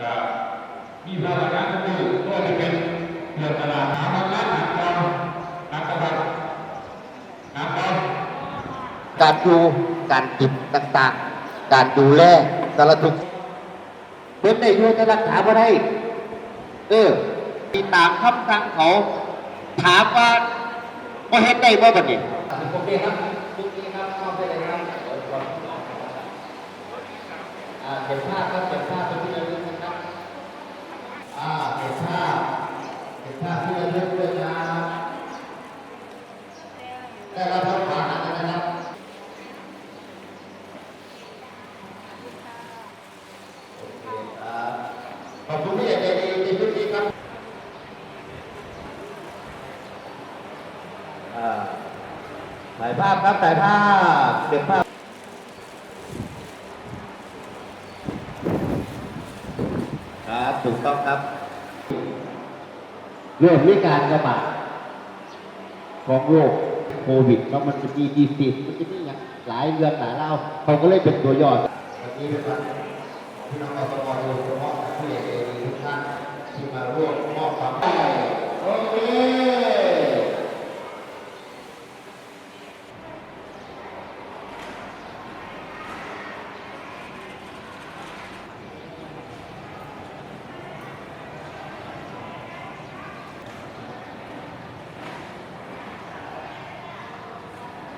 แล้วก็มีภาระงานก็คือก็จะเป็นเรื่องตลาดหาร้านหนักกองนักตลาดนักกองการดูการจิบต่างๆ การดูแลสารทุกเพิ่นได้อยู่แต่รักษาบ่ได้เออมีตามคำสั่งเขาถามว่าบ่เฮ็ดได้บ่บัดนี้โอเคครับทุกนี้ครับมอบได้เลยครับเดี๋ยวก่อนภาพครับเก็บภาพเป็นที่ระลึกนะครับ อ่าเก็บภาพเก็บภาพที่ระลึกด้วยนะ ได้รับพระผ่านนะครับขอบคุณที่ใหญ่ใจดีในพื้นที่ครับอ่าถ่ายภาพครับถ่ายภาพเก็บภาพครับถูกต้องครับเรื่องวิการกระบาดของโรค โควิดแล้วมันจะมีดีสิมันจะมีอย่างหลายเรื่องหลายเล่าเขาก็เลยเป็นตัวย่อวันนี้เป็นวันที่น้องมาสมอโดยเฉพาะผู้ใหญ่เดีทุกท่าน